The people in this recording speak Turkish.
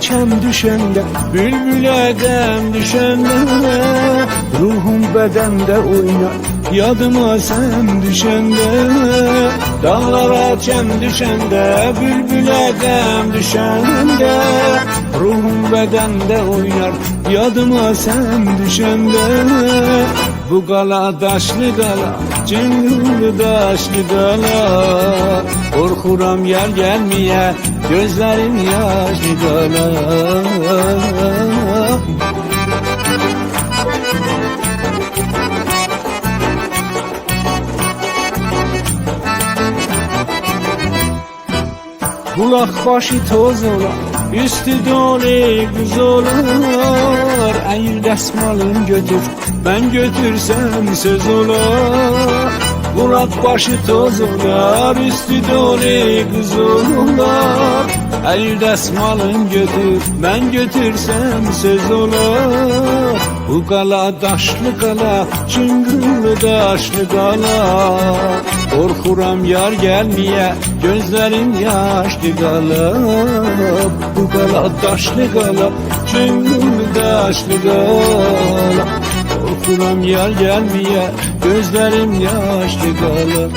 çem düşende Bülbüle dem düşende. Ruhum bedende oynar Yadıma sen düşende. Dağlara çem düşende Bülbüle dem düşende. Ruhum bedende oynar Yadıma sen düşende. Bu gala daşlı gala Cıngıllı daşlı gala. Korkuram yer gelmeye Gözlerim yaşlı gala Bulak başı toz olar, üstü dolu kız olar Eğil desmalın götür, ben götürsem söz olar Bulak başı toz olar, üstü dolu kız olar Eğil desmalın götür, ben götürsem söz olar Bu kala daşlı kala, çıngırlı daşlı kala. Korkuram yar gelmeye Gözlerim yaşlı kala. Bu kala taşlı kala Çıngırlı daşlı kala. Korkuram yar gelmeye Gözlerim yaşlı kala